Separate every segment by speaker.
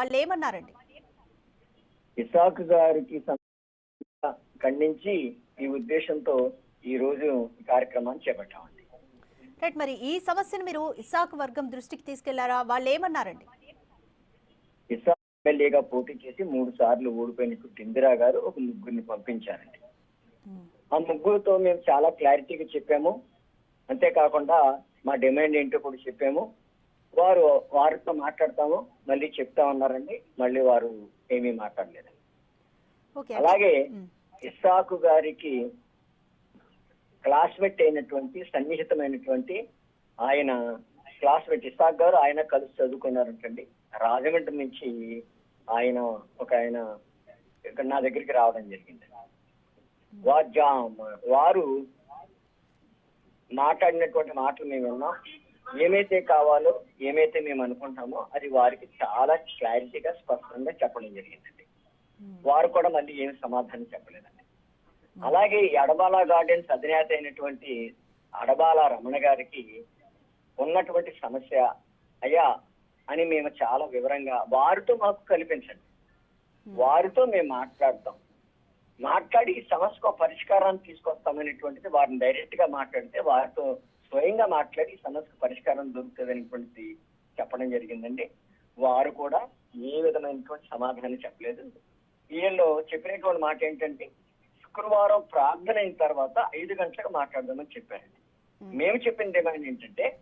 Speaker 1: వాళ్ళు ఏమన్నారండి?
Speaker 2: ఇసాక్ గారికి ఖండించి ఈ ఉద్దేశంతో ఈ రోజు కార్యక్రమాన్ని చేపట్టామండి.
Speaker 1: రైట్ మరి ఈ సమస్యను మీరు ఇసాక్ వర్గం దృష్టికి తీసుకెళ్ళారా? వాళ్ళు ఏమన్నారండి
Speaker 2: ఇసాక్ ఎమ్మెల్యేగా పోటీ చేసి మూడు సార్లు ఓడిపోయినటువంటి ఇందిరా గారు ఒక ముగ్గురిని పంపించారండి. ఆ ముగ్గురుతో మేము చాలా క్లారిటీగా చెప్పాము. అంతేకాకుండా మా డిమాండ్ ఏంటో కూడా చెప్పాము. వారు వారితో మాట్లాడతాము మళ్ళీ చెప్తా ఉన్నారండి మళ్ళీ వారు ఏమీ మాట్లాడలేదు. అలాగే. ఇస్సాకు గారికి క్లాస్మేట్ అయినటువంటి సన్నిహితమైనటువంటి ఆయన క్లాస్మేట్ ఇస్సాక్ గారు ఆయన కలిసి చదువుకున్నారంటండి. రాజమండ్రి నుంచి ఆయన ఒక ఆయన ఇక్కడ నా దగ్గరికి రావడం జరిగింది. వారు మాట్లాడినటువంటి మాటలు మేము విన్నాం. ఏమైతే కావాలో ఏమైతే మేము అనుకుంటామో అది వారికి చాలా క్లారిటీగా స్పష్టంగా చెప్పడం జరిగిందండి. వారు కూడా మళ్ళీ ఏమి సమాధానం చెప్పలేదండి. అలాగే ఈ అడబాల గార్డెన్స్ అధినేత అయినటువంటి అడబాల రమణ గారికి ఉన్నటువంటి సమస్య అయ్యా అని మేము చాలా వివరంగా వారితో మాకు కల్పించండి. వారితో మేము మాట్లాడతాం. మాట్లాడి ఈ సమస్యకు పరిష్కారాన్ని తీసుకొస్తామనేటువంటిది వారిని డైరెక్ట్గా మాట్లాడితే వారితో స్వయంగా మాట్లాడి సమస్యకు పరిష్కారం దొరుకుతుంది చెప్పడం జరిగిందండి. వారు కూడా ఏ విధమైనటువంటి సమాధానం చెప్పలేదు. వీళ్ళు చెప్పినటువంటి మాట ఏంటంటే శుక్రవారం ప్రార్థన అయిన తర్వాత ఐదు గంటలకు మాట్లాడదామని చెప్పారండి. మేము. చెప్పిన డిమాండ్ ఏంటంటే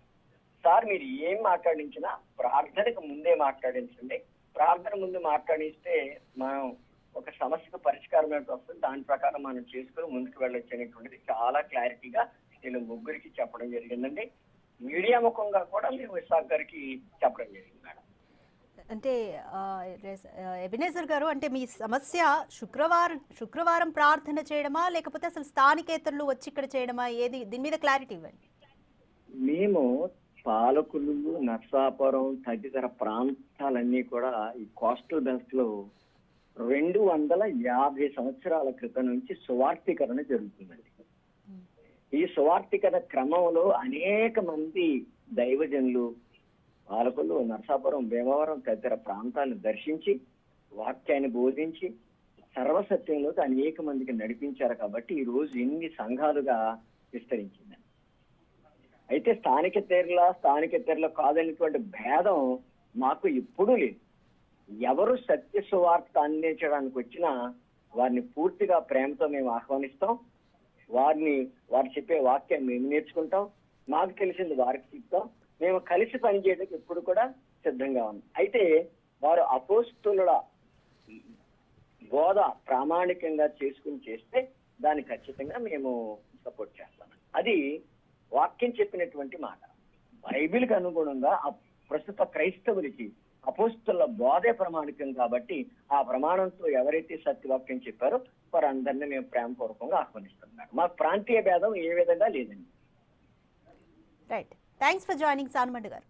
Speaker 2: సార్ మీరు ఏం మాట్లాడించినా ప్రార్థనకు ముందే మాట్లాడించండి. ప్రార్థన ముందు మాట్లాడిస్తే మనం ఒక సమస్యకు పరిష్కారం ఏంటో వస్తుంది దాని ప్రకారం మనం చేసుకుని ముందుకు వెళ్ళొచ్చు అనేటువంటిది చాలా క్లారిటీగా నేను ముగ్గురికి చెప్పడం జరిగిందండి. మీడియా ముఖంగా కూడా మేము విశాఖ గారికి చెప్పడం జరిగింది మేడం.
Speaker 1: అంటే ఎబినేజర్ గారు అంటే మీ సమస్య శుక్రవారం శుక్రవారం ప్రార్థన చేయడమా? లేకపోతే అసలు స్థానికేతరులు వచ్చి ఇక్కడ చేయడమా? ఏది దీని మీద క్లారిటీ ఇవ్వండి.
Speaker 2: మేము పాలకులు నర్సాపురం తదితర ప్రాంతాలన్నీ కూడా ఈ కోస్టల్ బెల్ట్లో రెండు వందల యాభై సంవత్సరాల క్రితం నుంచి సువార్థీకరణ జరుగుతుందండి. ఈ సువార్థికత క్రమంలో అనేక మంది దైవజనులు పాలకులు నరసాపురం భీమవరం తదితర ప్రాంతాలను దర్శించి వాక్యాన్ని బోధించి సర్వసత్యంలోకి అనేక మందికి నడిపించారు కాబట్టి ఈ రోజు ఇన్ని సంఘాలుగా విస్తరించింది. అయితే స్థానిక తెరల స్థానిక తెరల కాదనేటువంటి భేదం మాకు ఎప్పుడూ లేదు. ఎవరు సత్య సువార్త అందించడానికి వచ్చినా వారిని పూర్తిగా ప్రేమతో మేము ఆహ్వానిస్తాం. వారిని వారు చెప్పే వాక్యం మేము నేర్చుకుంటాం. మాకు తెలిసింది వారికి చెప్తాం. మేము కలిసి పనిచేయడానికి ఎప్పుడు కూడా సిద్ధంగా ఉన్నాం. అయితే వారు అపోస్తుల బోధ ప్రామాణికంగా చేసుకుని చేస్తే దాన్ని ఖచ్చితంగా మేము సపోర్ట్ చేస్తాం. అది వాక్యం చెప్పినటువంటి మాట. బైబిల్కి అనుగుణంగా ప్రస్తుత క్రైస్తవులకి అపోస్తుల బోధే ప్రమాణికం కాబట్టి ఆ ప్రమాణంతో ఎవరైతే సత్యవాక్యం చెప్పారో వారందరినీ మేము ప్రేమపూర్వకంగా ఆహ్వానిస్తున్నాం. మా ప్రాంతీయ భేదం ఏ విధంగా లేదండి.
Speaker 1: రైట్ థ్యాంక్స్ ఫర్ జాయినింగ్ సాన్మండ్ గారు.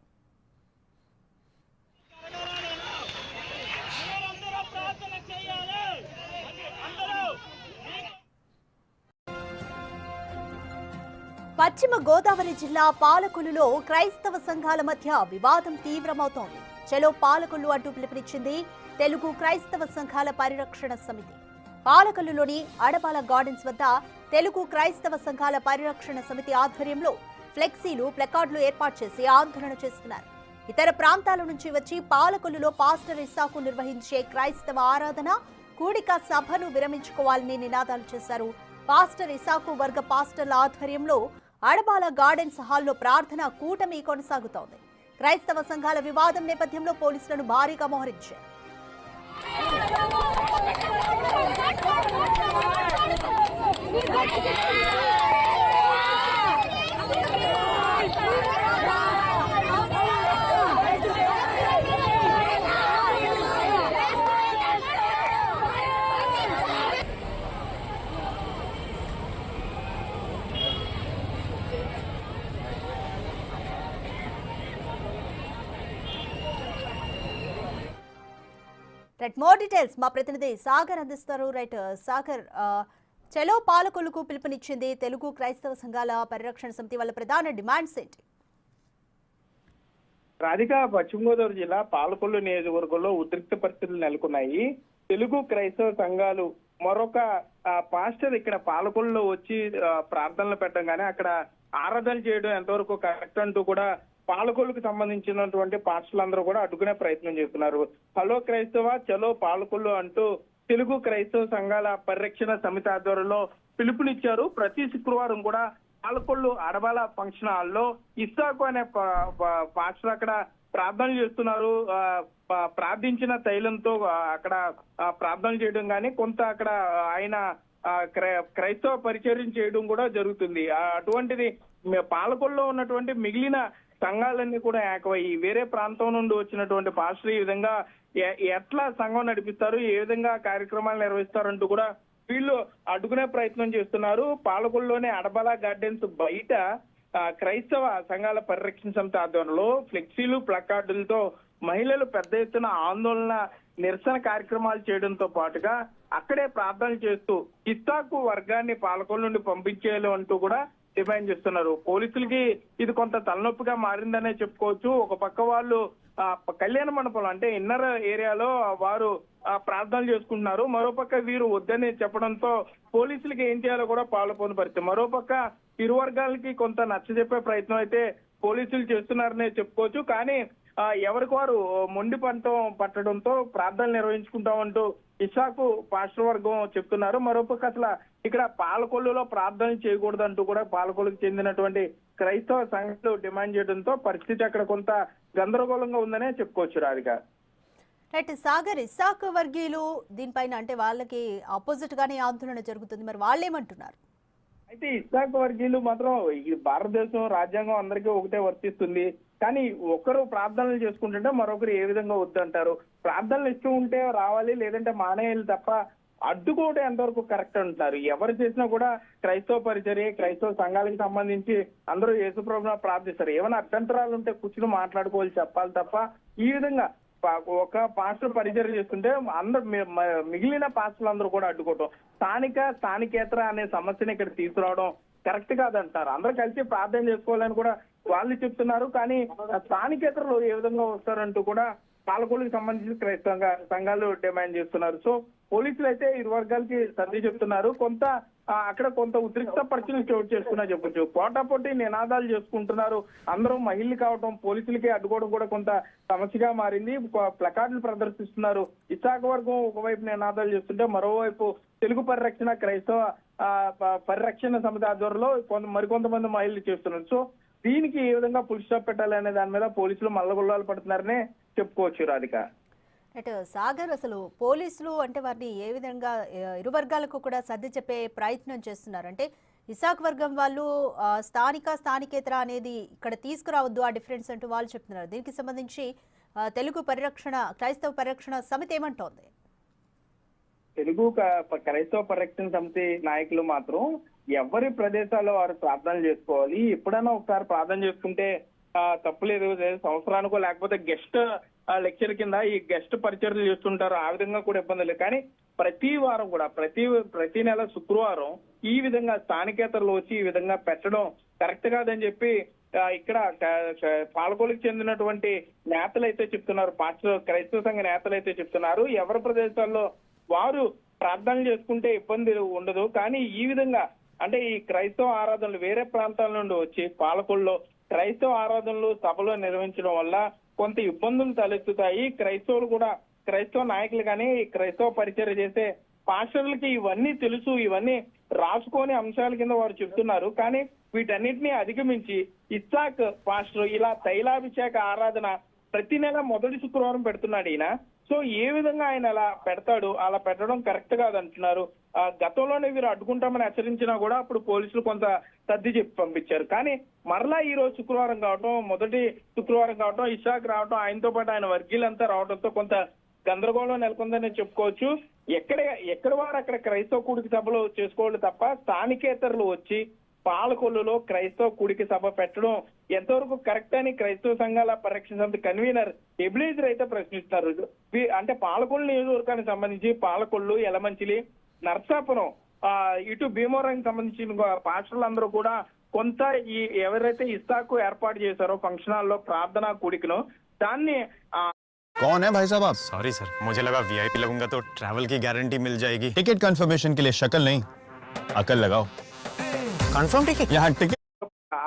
Speaker 1: పశ్చిమ గోదావరి జిల్లా పాలకులులో క్రైస్తవ సంఘాల మధ్య వివాదం తీవ్రమవుతోంది. చలో పాలకొల్లు అంటూ పిలుపునిచ్చింది తెలుగు క్రైస్తవ సంఘాల పరిరక్షణ సమితి. పాలకొల్లులోని అడపాల గార్డెన్స్ వద్ద తెలుగు క్రైస్తవ సంఘాల పరిరక్షణ సమితి ఆధ్వర్యంలో ఫ్లెక్సీలు ప్లకార్డులు ఏర్పాటు చేసి ఆందోళన చేస్తున్నారు. ఇతర ప్రాంతాల నుంచి వచ్చి పాలకొల్లులో పాస్టర్ ఇస్సాకు నిర్వహించే క్రైస్తవ ఆరాధన కూడిక సభను విరమించుకోవాలని నినాదాలు చేశారు. పాస్టర్ ఇసాకు వర్గ పాస్టర్ల ఆధ్వర్యంలో అడబాల గార్డెన్స్ హాల్లో ప్రార్థన కూటమి కొనసాగుతోంది. క్రైస్తవ సంఘాల వివాదం నేపథ్యంలో పోలీసులను భారీగా మోహరించారు. రైట్ మోర్ డీటెయిల్స్ మా ప్రతినిధి సాగర్ అందిస్తారు. రైట్ uh, సాగర్ uh, చలో పాలకులకు పిలుపునిచ్చింది తెలుగు క్రైస్తవ సంఘాల పరిరక్షణ సమితి వాళ్ళ ప్రధాన డిమాండ్స్ ఏంటి?
Speaker 3: రాధిక పశ్చిమ గోదావరి జిల్లా పాలకొల్లు నియోజకవర్గంలో ఉద్రిక్త పరిస్థితులు నెలకొన్నాయి. తెలుగు క్రైస్తవ సంఘాలు మరొక పాస్టర్ ఇక్కడ పాలకొల్లులో వచ్చి ప్రార్థనలు పెట్టడం కానీ అక్కడ ఆరాధన చేయడం ఎంతవరకు కరెక్ట్ అంటూ కూడా పాలకొల్లుకు సంబంధించినటువంటి పాస్టర్లందరూ కూడా అడ్డుకునే ప్రయత్నం చేస్తున్నారు. హలో క్రైస్తవ చలో పాలకొల్లు అంటూ తెలుగు క్రైస్తవ సంఘాల పరిరక్షణ సమితి ఆధ్వర్యంలో పిలుపునిచ్చారు. ప్రతి శుక్రవారం కూడా పాలకొల్లు అడబాల ఫంక్షన్ హాల్లో ఇస్సాకు అనే పాస్టర్ అక్కడ ప్రార్థనలు చేస్తున్నారు. ఆ, ప్రార్థించిన తైలంతో అక్కడ ప్రార్థన ప్రార్థనలు చేయడం కానీ కొంత అక్కడ ఆయన ఆ, క్రై- క్రైస్తవ పరిచర్యం చేయడం కూడా జరుగుతుంది. అటువంటిది పాలకొల్లో ఉన్నటువంటి మిగిలిన సంఘాలన్నీ కూడా ఏకమయ్యి వేరే ప్రాంతం నుండి వచ్చినటువంటి పాస్టర్ ఈ విధంగా ఎ- ఎట్లా సంఘం నడిపిస్తారు ఏ విధంగా కార్యక్రమాలు నిర్వహిస్తారంటూ కూడా వీళ్ళు అడ్డుకునే ప్రయత్నం చేస్తున్నారు. పాలకొల్లోనే అడబల గార్డెన్స్ బయట క్రైస్తవ సంఘాల పరిరక్షణ సంస్థ ఆధ్వర్యంలో ఫ్లెక్సీలు ప్లకార్డులతో మహిళలు పెద్ద ఎత్తున ఆందోళన నిరసన కార్యక్రమాలు చేయడంతో పాటుగా అక్కడే ప్రార్థనలు చేస్తూ ఇస్తాకు వర్గాన్ని పాలకొల్లు నుండి పంపించేయాలి అంటూ కూడా డిమాండ్ చేస్తున్నారు. పోలీసులకి ఇది కొంత తలనొప్పిగా మారిందనే చెప్పుకోవచ్చు. ఒక పక్క వాళ్ళు కళ్యాణ మండపంలో అంటే ఇన్నర్ ఏరియాలో వారు ప్రార్థనలు చేసుకుంటున్నారు. మరోపక్క వీరు వద్దని చెప్పడంతో పోలీసులకి ఏం చేయాలో కూడా పాల్పొంది పరిస్థితి. మరోపక్క ఇరు వర్గాలకి కొంత నచ్చజెప్పే ప్రయత్నం అయితే పోలీసులు చేస్తున్నారనే చెప్పుకోవచ్చు. కానీ ఎవరికి వారు మొండి పంటం పట్టడంతో ప్రార్థనలు నిర్వహించుకుంటామంటూ ఇషాకు పాస్టర్ వర్గం చెప్తున్నారు. మరోపక్క అసలు ఇక్కడ పాలకొల్లులో ప్రార్థనలు చేయకూడదంటూ కూడా పాలకొల్లుకు చెందినటువంటి క్రైస్తవ సంఘాలు డిమాండ్ చేయడంతో పరిస్థితి అక్కడ కొంత గందరగోళంగా ఉందనే చెప్పుకోవచ్చు రాధిక.
Speaker 1: రైట్ సాగర్ ఇసాక్ వర్గీయులు దీనిపైన అంటే వాళ్ళకి ఆపోజిట్ గానే ఆందోళన జరుగుతుంది. మరి వాళ్ళేమంటున్నారు?
Speaker 3: అయితే ఇస్లాక్ వర్గీయులు మాత్రం ఈ భారతదేశం రాజ్యాంగం అందరికీ ఒకటే వర్తిస్తుంది. కానీ ఒకరు ప్రార్థనలు చేసుకుంటుంటే మరొకరు ఏ విధంగా వద్దంటారు? ప్రార్థనలు ఇష్టం ఉంటే రావాలి లేదంటే మానేయాలి తప్ప అడ్డుకోవడం ఎంతవరకు కరెక్ట్ అంటున్నారు? ఎవరు చేసినా కూడా క్రైస్తవ పరిచర్య క్రైస్తవ సంఘాలకు సంబంధించి అందరూ యేసుప్రభున ప్రార్థిస్తారు. ఏమైనా అభ్యంతరాలు ఉంటే కూర్చుని మాట్లాడుకోవాలి చెప్పాలి తప్ప ఈ విధంగా ఒక పాస్టర్ పరిచయం చేస్తుంటే అందరు మిగిలిన పాస్టర్లు అందరూ కూడా అడ్డుకోవటం. స్థానిక స్థానికేతర అనే సమస్యని ఇక్కడ తీసుకురావడం కరెక్ట్ కాదంటారు. అందరూ కలిసి ప్రార్థన చేసుకోవాలని కూడా వాళ్ళు చెప్తున్నారు. కానీ స్థానికేతరులు ఏ విధంగా వస్తారంటూ కూడా పాలకొల్లుకి సంబంధించిన క్రైస్తవ సంఘాలు డిమాండ్ చేస్తున్నారు. సో పోలీసులు అయితే ఇరు వర్గాలకి సర్ది చెప్తున్నారు. కొంత అక్కడ కొంత ఉద్రిక్త పరిస్థితులు చోటు చేసుకున్నా చెప్పొచ్చు పోటాపోటీ నినాదాలు చేసుకుంటున్నారు. అందరూ మహిళలు కావటం పోలీసులకి అడ్డుకోవడం కూడా కొంత సమస్యగా మారింది. ప్లకార్డులు ప్రదర్శిస్తున్నారు. విశాఖ వర్గం ఒకవైపు నినాదాలు చేస్తుంటే మరోవైపు తెలుగు పరిరక్షణ క్రైస్తవ ప- పరిరక్షణ సమితి ఆధ్వర్యంలో కొంత మరికొంతమంది మహిళలు చేస్తున్నారు. సో దీనికి ఏ విధంగా పుల్ స్టాప్ పెట్టాలి అనే దాని మీద పోలీసులు మల్లగొల్లాలు పడుతున్నారనే చెప్పుకోవచ్చు రాధిక.
Speaker 1: అటు సాగర్ అసలు పోలీసులు అంటే వారిని ఏ విధంగా ఇరు వర్గాలకు కూడా సర్ది చెప్పే ప్రయత్నం చేస్తున్నారు. అంటే ఇసాక్ వర్గం వాళ్ళు స్థానిక స్థానికేతర అనేది ఇక్కడ తీసుకురావద్దు ఆ డిఫరెన్స్ అంటూ వాళ్ళు చెప్తున్నారు. దీనికి సంబంధించి తెలుగు పరిరక్షణ క్రైస్తవ పరిరక్షణ సమితి ఏమంటోంది?
Speaker 3: తెలుగు క్రైస్తవ పరిరక్షణ సమితి నాయకులు మాత్రం ఎవరి ప్రదేశాల్లో వారు ప్రార్థనలు చేసుకోవాలి ఎప్పుడైనా ఒకసారి ప్రార్థన చేసుకుంటే తప్పులేదు లేదు సంవత్సరానికో లేకపోతే గెస్ట్ లెక్చర్ కింద ఈ గెస్ట్ పరిచర్లు చేస్తుంటారు. ఆ విధంగా కూడా ఇబ్బంది లేదు. కానీ ప్రతి వారం కూడా ప్రతి ప్రతి నెల శుక్రవారం ఈ విధంగా స్థానికేతరులు వచ్చి ఈ విధంగా పెట్టడం కరెక్ట్ కాదని చెప్పి ఇక్కడ క- చెందినటువంటి నేతలు అయితే చెప్తున్నారు. పాస్టర్ క్రైస్తవ సంఘ నేతలు అయితే చెప్తున్నారు. ఎవరి ప్రదేశాల్లో వారు ప్రార్థనలు చేసుకుంటే ఇబ్బంది ఉండదు. కానీ ఈ విధంగా అంటే ఈ క్రైస్తవ ఆరాధనలు వేరే ప్రాంతాల నుండి వచ్చి పాలకొల్లో క్రైస్తవ ఆరాధనలు సభలో నిర్వహించడం వల్ల కొంత ఇబ్బందులు తలెత్తుతాయి. క్రైస్తవులు కూడా క్రైస్తవ నాయకులు కానీ క్రైస్తవ పరిచయం చేసే పాస్టర్లకి ఇవన్నీ తెలుసు ఇవన్నీ రాసుకొని అంశాల కింద వారు చెప్తున్నారు. కానీ వీటన్నిటిని అధిగమించి ఇస్సాక్ పాస్టర్ ఇలా తైలాభిషేక ఆరాధన ప్రతి నెల మొదటి శుక్రవారం పెడుతున్నాడు ఈయన. సో ఏ విధంగా ఆయన అలా పెడతాడు? అలా పెట్టడం కరెక్ట్ కాదంటున్నారు. ఆ, గతంలోనే వీరు అడ్డుకుంటామని హెచ్చరించినా కూడా అప్పుడు పోలీసులు కొంత సర్ది చెప్పి పంపించారు. కానీ మరలా ఈ రోజు శుక్రవారం కావటం మొదటి శుక్రవారం కావటం ఇషాక్ రావటం ఆయనతో పాటు ఆయన వర్గీలంతా రావడంతో కొంత గందరగోళం నెలకొందని చెప్పుకోవచ్చు. ఎక్కడ ఎక్కడ వారు అక్కడ క్రైస్తవ కూడికి సభలో చేసుకోవాలి తప్ప స్థానికేతరులు వచ్చి పాలకొల్లులో క్రైస్తవ కూడికి సభ పెట్టడం ఎంతవరకు కరెక్ట్ అని క్రైస్తవ సంఘాల పరిరక్షణ సమితి కన్వీనర్ ఎబిలేజర్ అయితే ప్రశ్నిస్తున్నారు వీ- అంటే పాలకొల్లు నియోజకవర్గానికి సంబంధించి పాలకొల్లు ఎలమంచిలి నర్సాపురం ఆ, ఇటు భీమవరానికి సంబంధించిన పాస్టర్లు అందరూ కూడా కొంత ఈ ఎవరైతే ఇస్సాకు ఏర్పాటు చేశారో ఫంక్షన్ హాల్లో ప్రార్థనా కూడికను దాన్ని ఆ,
Speaker 4: कौन है भाई साहब आप
Speaker 5: सॉरी सर मुझे लगा वीआईपी लगूंगा तो ट्रैवल की गारंटी मिल जाएगी
Speaker 4: टिकट कंफर्मेशन के लिए शक्ल नहीं अकल लगाओ కన్ఫర్మ్ టికెట్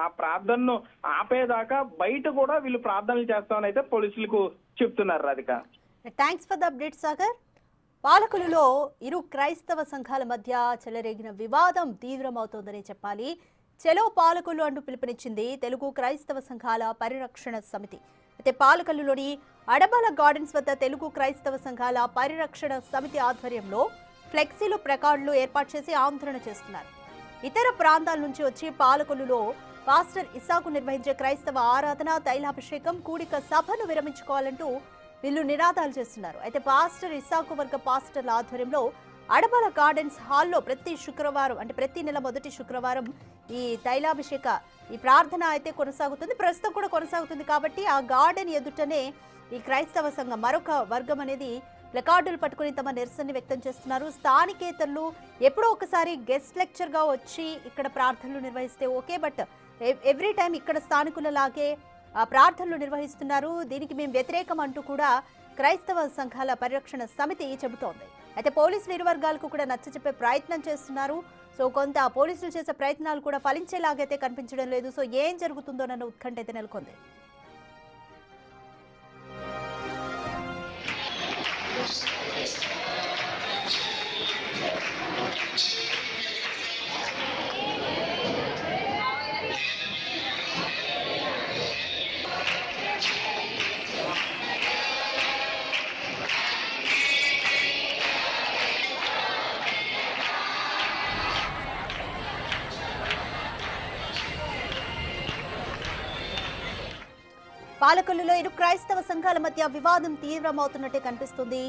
Speaker 3: ఆ ప్రార్థనను ఆపేదాకా బయట కూడా వీళ్ళు ప్రార్థనలు చేస్తామని అయితే పోలీసులకు చెప్తున్నారు Radhika.
Speaker 1: Thanks for the update Sagar పాలకులలో ఇరు క్రైస్తవ సంఘాల మధ్య చెలరేగిన వివాదం తీవ్రమవుతోందని చెప్పాలి. చెలో పాలకులు అంటూ పిలుపునిచ్చింది తెలుగు క్రైస్తవ సంఘాల పరిరక్షణ సమితి. అయితే పాలకల్లులోని అడబల గార్డెన్స్ వద్ద తెలుగు క్రైస్తవ సంఘాల పరిరక్షణ సమితి ఆధ్వర్యంలో ఫ్లెక్సీలు ప్రకార్డులు ఏర్పాటు చేసి ఆందోళన చేస్తున్నారు. ఇతర ప్రాంతాల నుంచి వచ్చి పాలకొల్లులో పాస్టర్ ఇసాకు నిర్వహించే క్రైస్తవ ఆరాధన తైలాభిషేకం కూడిక సభను విరమించుకోవాలంటూ వీళ్ళు నినాదాలు చేస్తున్నారు. అయితే పాస్టర్ ఇసాకు వర్గ పాస్టర్ల ఆధ్వర్యంలో అడబల గార్డెన్స్ హాల్లో ప్రతి శుక్రవారం అంటే ప్రతి నెల మొదటి శుక్రవారం ఈ తైలాభిషేక ఈ ప్రార్థన అయితే కొనసాగుతుంది. ప్రస్తుతం కూడా కొనసాగుతుంది కాబట్టి ఆ గార్డెన్ ఎదుటనే ఈ క్రైస్తవ సంఘం మరొక వర్గం అనేది ప్లకార్డులు పట్టుకుని తమ నిరసన వ్యక్తం చేస్తున్నారు. స్థానికేతరులు ఎప్పుడో ఒకసారి గెస్ట్ లెక్చర్గా వచ్చి ఇక్కడ ప్రార్థనలు నిర్వహిస్తే ఓకే బట్ ఎవ్రీ టైం ఇక్కడ స్థానికుల లాగే ఆ, ప్రార్థనలు నిర్వహిస్తున్నారు. దీనికి మేము వ్యతిరేకం అంటూ కూడా క్రైస్తవ సంఘాల పరిరక్షణ సమితి చెబుతోంది. అయితే పోలీసులు ఇరు వర్గాలకు కూడా నచ్చచెప్పే ప్రయత్నం చేస్తున్నారు. సో కొంత పోలీసులు చేసే ప్రయత్నాలు కూడా ఫలించేలాగైతే కనిపించడం లేదు. సో ఏం జరుగుతుందోనన్న ఉత్కంఠ అయితే నెలకొంది. just పాలకొల్లులో ఇరు క్రైస్తవ సంఘాల మధ్య వివాదం తీవ్రమవుతున్నట్టే కనిపిస్తుంది.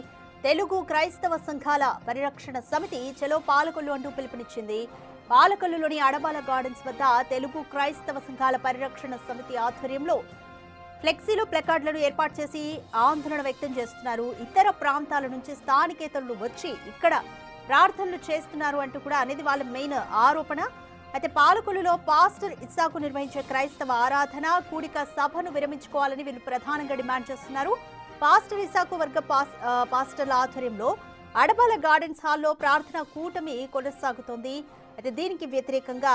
Speaker 1: తెలుగు క్రైస్తవ సంఘాల పరిరక్షణ సమితి చెలో పాలకొల్లు అంటూ పిలుపునిచ్చింది. పాలకొల్లులోని అడబాల గార్డెన్స్ వద్ద తెలుగు క్రైస్తవ సంఘాల పరిరక్షణ సమితి ఆధ్వర్యంలో ఫ్లెక్సీలు ప్లకార్డులను ఏర్పాటు చేసి ఆందోళన వ్యక్తం చేస్తున్నారు. ఇతర ప్రాంతాల నుంచి స్థానికేతరులు వచ్చి ఇక్కడ ప్రార్థనలు చేస్తున్నారు అంటూ కూడా అనేది వాళ్ళ మెయిన్ ఆరోపణ. అయితే పాలకొల్లులో పాస్టర్ ఇస్సాకు నిర్వహించే క్రైస్తవ ఆరాధన కూడిక సభను విరమించుకోవాలని వీళ్ళు ప్రధానంగా డిమాండ్ చేస్తున్నారు. పాస్టర్ ఇస్సాకు వర్గ పాస్ పాస్టర్ల ఆధ్వర్యంలో అడబాల గార్డెన్స్ హాల్లో ప్రార్థన కూటమి కొనసాగుతోంది. అయితే దీనికి వ్యతిరేకంగా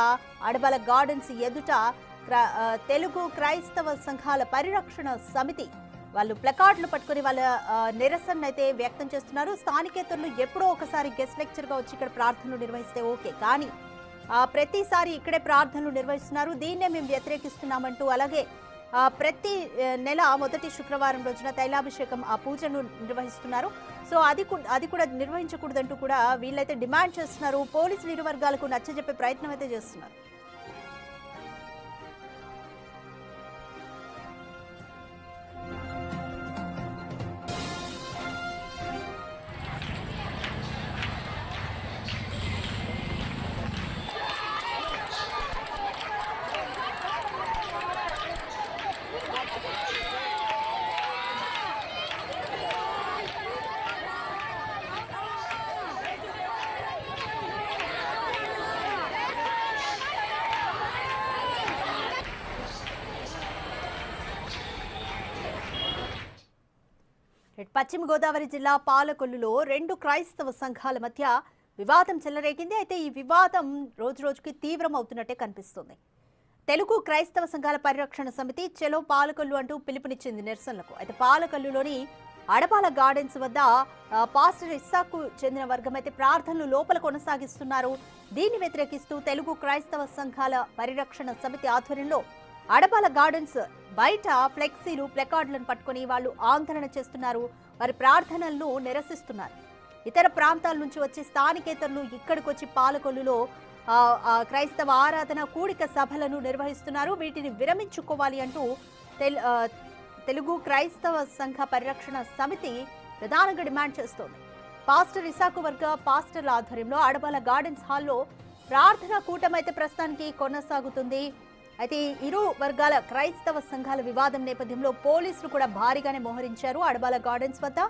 Speaker 1: అడబాల గార్డెన్స్ ఎదుట తెలుగు క్రైస్తవ సంఘాల పరిరక్షణ సమితి వాళ్ళు ప్లకార్డులు పట్టుకుని వాళ్ళ నిరసన అయితే వ్యక్తం చేస్తున్నారు. స్థానికేతరులు ఎప్పుడో ఒకసారి గెస్ట్ లెక్చర్గా వచ్చి ఇక్కడ ప్రార్థనలు నిర్వహిస్తే ఓకే. కానీ ప్రతిసారి ఇక్కడే ప్రార్థనలు నిర్వహిస్తున్నారు. దీన్నే మేము వ్యతిరేకిస్తున్నామంటూ అలాగే ప్రతి ఆ, నెల మొదటి శుక్రవారం రోజున తైలాభిషేకం ఆ పూజను నిర్వహిస్తున్నారు. సో అది అది కూడా నిర్వహించకూడదంటూ కూడా వీళ్ళైతే డిమాండ్ చేస్తున్నారు. పోలీసులు ఇరు వర్గాలకు నచ్చజెప్పే ప్రయత్నం అయితే చేస్తున్నారు. పశ్చిమ గోదావరి జిల్లా పాలకొల్లులో రెండు క్రైస్తవ సంఘాల మధ్య వివాదం చెలరేగింది. అయితే ఈ వివాదం రోజు రోజుకి తీవ్రమవుతున్నట్టే కనిపిస్తుంది. తెలుగు క్రైస్తవ సంఘాల పరిరక్షణ సమితి చెలో పాలకొల్లు అంటూ పిలుపునిచ్చింది నిరసనలకు. అయితే పాలకొల్లులోని అడపాల గార్డెన్స్ వద్ద పాస్టర్ ఇస్సాకు చెందిన వర్గం అయితే ప్రార్థనలు లోపల కొనసాగిస్తున్నారు. దీన్ని వ్యతిరేకిస్తూ తెలుగు క్రైస్తవ సంఘాల పరిరక్షణ సమితి ఆధ్వర్యంలో అడపాల గార్డెన్స్ బయట ఫ్లెక్సీలు ప్లెకార్డులను పట్టుకొని వాళ్ళు ఆందోళన చేస్తున్నారు. వారి ప్రార్థనలను నిరసిస్తున్నారు. ఇతర ప్రాంతాల నుంచి వచ్చి స్థానికేతరులు ఇక్కడికి వచ్చి పాలకొల్లులో క్రైస్తవ ఆరాధన కూడిక సభలను నిర్వహిస్తున్నారు. వీటిని విరమించుకోవాలి అంటూ తెలుగు క్రైస్తవ సంఘ పరిరక్షణ సమితి ప్రధానంగా డిమాండ్ చేస్తోంది. పాస్టర్ ఇసాకు వర్గ పాస్టర్ల ఆధ్వర్యంలో అడబాల గార్డెన్స్ హాల్లో ప్రార్థన కూటమైతే ప్రస్తుతానికి కొనసాగుతుంది. అయితే ఈ ఇరు వర్గాల క్రైస్తవ సంఘాల వివాదం నేపథ్యంలో పోలీసులు కూడా భారీగానే మోహరించారు అడబాల గార్డెన్స్ వద్ద.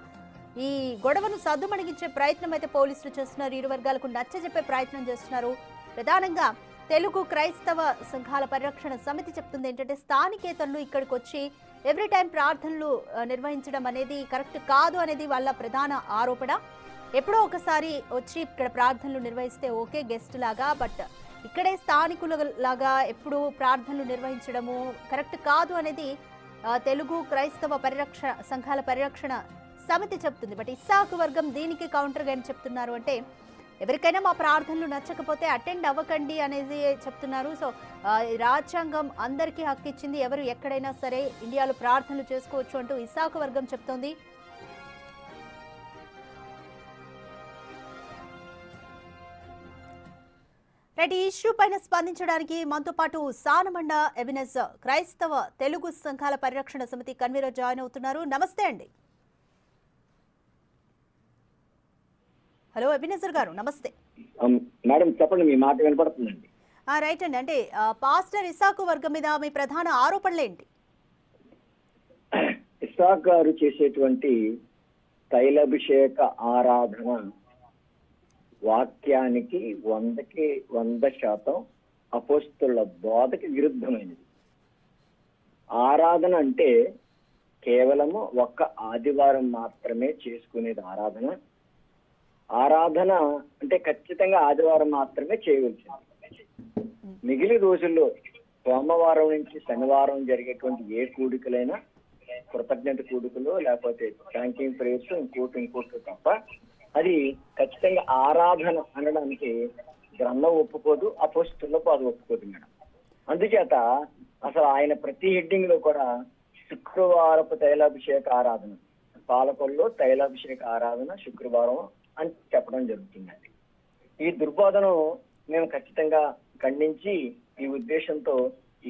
Speaker 1: ఈ గొడవను సద్దుమణిగించే ప్రయత్నం అయితే పోలీసులు చేస్తున్నారు. ఇరు వర్గాలకు నచ్చజెప్పే ప్రయత్నం చేస్తున్నారు. ప్రధానంగా తెలుగు క్రైస్తవ సంఘాల పరిరక్షణ సమితి చెప్తుంది ఏంటంటే స్థానికేతరులు ఇక్కడికి వచ్చి ఎవ్రీ టైం ప్రార్థనలు నిర్వహించడం అనేది కరెక్ట్ కాదు అనేది వాళ్ళ ప్రధాన ఆరోపణ. ఎప్పుడో ఒకసారి వచ్చి ఇక్కడ ప్రార్థనలు నిర్వహిస్తే ఓకే గెస్ట్ లాగా బట్ ఇక్కడే స్థానికుల లాగా ఎప్పుడు ప్రార్థనలు నిర్వహించడము కరెక్ట్ కాదు అనేది తెలుగు క్రైస్తవ పరిరక్షణ సంఘాల పరిరక్షణ సమితి చెప్తుంది. బట్ ఇస్సాకు వర్గం దీనికి కౌంటర్గా ఏం చెప్తున్నారు అంటే ఎవరికైనా మా ప్రార్థనలు నచ్చకపోతే అటెండ్ అవ్వకండి అనేది చెప్తున్నారు. సో రాజ్యాంగం అందరికీ హక్కు ఇచ్చింది ఎవరు ఎక్కడైనా సరే ఇండియాలో ప్రార్థనలు చేసుకోవచ్చు అంటూ ఇస్సాకు వర్గం చెప్తోంది. రైట్ ఈ ఇష్యూ పైన స్పందించడానికి మనతో పాటు సానమండ ఎవినెస్ క్రైస్తవ తెలుగు సంఘాల పరిరక్షణ సమితి కన్వీనర్ జాయిన్ అవుతున్నారు. నమస్తే అండి. హలో ఎబినేజర్ గారు నమస్తే.
Speaker 2: మేడం చెప్పండి మీ మాట వినపడుతుందండి.
Speaker 1: ఆ, రైట్ అండి. అంటే పాస్టర్ ఇసాకు వర్గం మీద మీ ప్రధాన ఆరోపణలు ఏంటి?
Speaker 2: ఇస్సాక్ గారు చేసేటువంటి తైలాభిషేక ఆరాధన వాక్యానికి వందకి వంద శాతం అపోస్తుల బోధకి విరుద్ధమైనది. ఆరాధన అంటే కేవలము ఒక్క ఆదివారం మాత్రమే చేసుకునేది ఆరాధన. ఆరాధన అంటే ఖచ్చితంగా ఆదివారం మాత్రమే చేయవలసింది. మిగిలి రోజుల్లో సోమవారం నుంచి శనివారం జరిగేటువంటి ఏ కూడికలైనా కృతజ్ఞత కూడికలు లేకపోతే థ్యాంకింగ్ ప్రేయర్స్ ఇంకోటి ఇంకోటి తప్ప అది ఖచ్చితంగా ఆరాధన అనడానికి గ్రంథం ఒప్పుకోదు అపోస్తులకు అది ఒప్పుకోదు మేడం. అందుచేత అసలు ఆయన ప్రతి హెడ్డింగ్లో కూడా శుక్రవారపు తైలాభిషేక ఆరాధన పాలకొల్లో తైలాభిషేక ఆరాధన శుక్రవారం అని చెప్పడం జరుగుతుందండి. ఈ దుర్బోధను మేము ఖచ్చితంగా ఖండించి ఈ ఉద్దేశంతో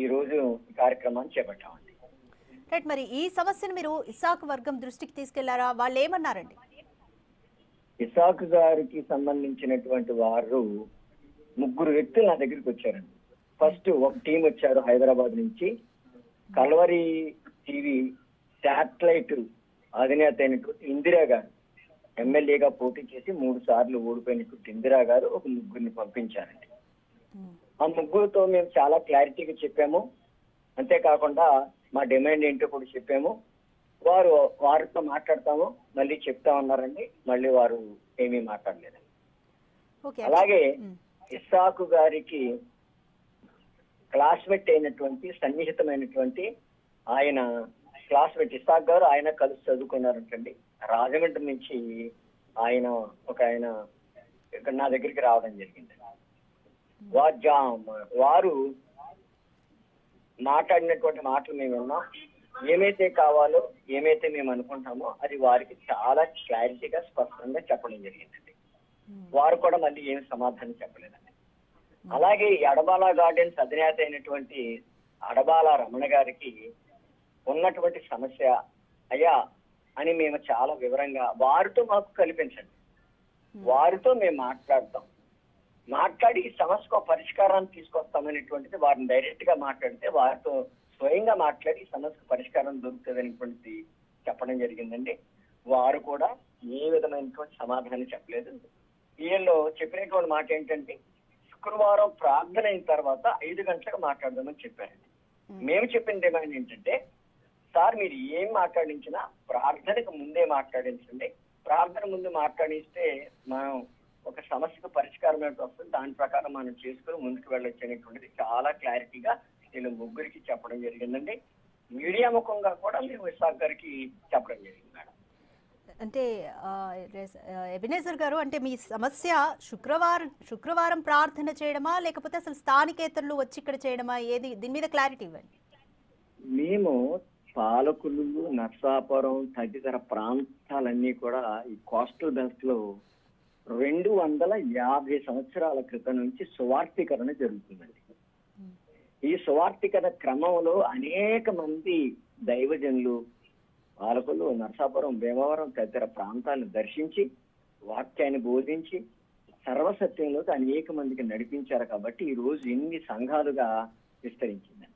Speaker 2: ఈ రోజు కార్యక్రమాన్ని చేపట్టామండి.
Speaker 1: రైట్ మరి ఈ సమస్యను మీరు ఇసాక్ వర్గం దృష్టికి తీసుకెళ్ళారా? వాళ్ళు ఏమన్నారండి?
Speaker 2: ఇసాక్ గారికి సంబంధించినటువంటి వారు ముగ్గురు వ్యక్తులు నా దగ్గరికి వచ్చారండి. ఫస్ట్ ఒక టీం వచ్చారు హైదరాబాద్ నుంచి. కల్వరి టీవీ శాటిలైట్ అధినేత అయినటువంటి ఇందిరా గారు ఎమ్మెల్యేగా పోటీ చేసి మూడు సార్లు ఓడిపోయినటువంటి ఇందిరా గారు ఒక ముగ్గురిని పంపించారండి. ఆ ముగ్గురుతో మేము చాలా క్లారిటీగా చెప్పాము. అంతేకాకుండా మా డిమాండ్ ఏంటో కూడా చెప్పాము. వారు వారితో మాట్లాడతాము మళ్ళీ చెప్తా ఉన్నారండి మళ్ళీ వారు ఏమీ మాట్లాడలేదండి.
Speaker 1: ఓకే.
Speaker 2: అలాగే. ఇస్సాకు గారికి క్లాస్మేట్ అయినటువంటి సన్నిహితమైనటువంటి ఆయన క్లాస్మేట్ ఇస్సాక్ గారు ఆయన కలిసి చదువుకున్నారంటండి. రాజమండ్రి నుంచి ఆయన ఒక ఆయన ఇక్కడ నా దగ్గరికి రావడం జరిగింది. వారు మాట్లాడినటువంటి మాటలు మేము విన్నాం ఏమైతే కావాలో ఏమైతే మేము అనుకుంటామో అది వారికి చాలా క్లారిటీగా స్పష్టంగా చెప్పడం జరిగిందండి. వారు కూడా మళ్ళీ ఏమి సమాధానం చెప్పలేదండి. అలాగే ఈ అడబాల గార్డెన్స్ అధినేత అయినటువంటి అడబాల రమణ గారికి ఉన్నటువంటి సమస్య అయ్యా అని మేము చాలా వివరంగా వారితో మాకు కల్పించండి. వారితో మేము మాట్లాడతాం. మాట్లాడి ఈ సమస్యకు పరిష్కారాన్ని తీసుకొస్తామనేటువంటిది వారిని డైరెక్ట్గా మాట్లాడితే వారితో స్వయంగా మాట్లాడి సమస్యకు పరిష్కారం దొరుకుతుంది చెప్పడం జరిగిందండి. వారు కూడా ఏ విధమైనటువంటి సమాధానం చెప్పలేదు. వీళ్ళు చెప్పినటువంటి మాట ఏంటంటే శుక్రవారం ప్రార్థన అయిన తర్వాత ఐదు గంటలకు మాట్లాడదామని చెప్పారండి. మేము. చెప్పిన డిమాండ్ ఏంటంటే సార్ మీరు ఏం మాట్లాడించినా ప్రార్థనకు ముందే మాట్లాడించండి. ప్రార్థన ముందు మాట్లాడిస్తే మనం ఒక సమస్యకు పరిష్కారం ఏంటో వస్తుంది? దాని ప్రకారం మనం చేసుకుని ముందుకు వెళ్ళొచ్చు అనేటువంటిది చాలా క్లారిటీగా నేను ముగ్గురికి చెప్పడం జరిగిందండి. మీడియా ముఖంగా కూడా మేము విశాఖ గారికి చెప్పడం జరిగింది మేడం.
Speaker 1: అంటే ఎబినేజర్ గారు అంటే మీ సమస్య శుక్రవారం శుక్రవారం ప్రార్థన చేయడమా? లేకపోతే అసలు స్థానికేతరులు వచ్చి ఇక్కడ చేయడమా? ఏది దీని మీద క్లారిటీ ఇవ్వండి.
Speaker 2: మేము పాలకులు నర్సాపురం తదితర ప్రాంతాలన్నీ కూడా ఈ కోస్టల్ బెల్ట్లో రెండు వందల యాభై సంవత్సరాల క్రితం నుంచి సువార్థీకరణ జరుగుతుందండి. ఈ సువార్థికత క్రమంలో అనేక మంది దైవజనులు పాలకులు నర్సాపురం భీమవరం తదితర ప్రాంతాలను దర్శించి వాక్యాన్ని బోధించి సర్వసత్యంలోకి అనేక మందికి నడిపించారు కాబట్టి ఈ రోజు ఎన్ని సంఘాలుగా విస్తరించింది.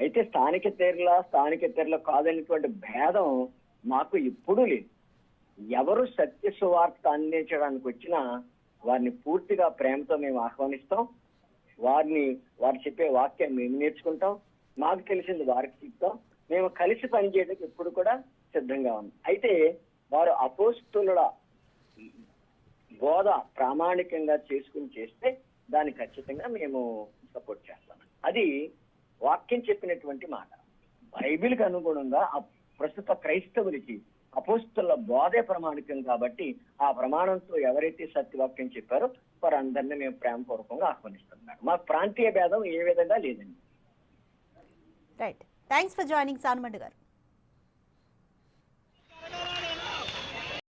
Speaker 2: అయితే స్థానిక తెరల స్థానిక తెరల కాదనేటువంటి భేదం మాకు ఎప్పుడూ లేదు. ఎవరు సత్య సువార్త అందించడానికి వచ్చినా వారిని పూర్తిగా ప్రేమతో మేము ఆహ్వానిస్తాం. వారిని వారు చెప్పే వాక్యం మేము నేర్చుకుంటాం. మాకు తెలిసింది వారికి చెప్తాం. మేము కలిసి పనిచేయడానికి ఎప్పుడు కూడా సిద్ధంగా ఉంది అయితే వారు అపోస్తుల బోధ ప్రామాణికంగా చేసుకుని చేస్తే దాన్ని ఖచ్చితంగా మేము సపోర్ట్ చేస్తాం. అది వాక్యం చెప్పినటువంటి మాట. బైబిల్కి అనుగుణంగా ప్రస్తుత క్రైస్తవులకి అపోస్తుల బోధే ప్రమాణికం కాబట్టి ఆ ప్రమాణంతో ఎవరైతే సత్యవాక్యం చెప్పారో వారందరినీ మేము ప్రేమపూర్వకంగా ఆహ్వానిస్తున్నాం. మా ప్రాంతీయ భేదం ఏ విధంగా లేదండి.
Speaker 1: రైట్ థ్యాంక్స్ ఫర్ జాయినింగ్ సానుమండి గారు.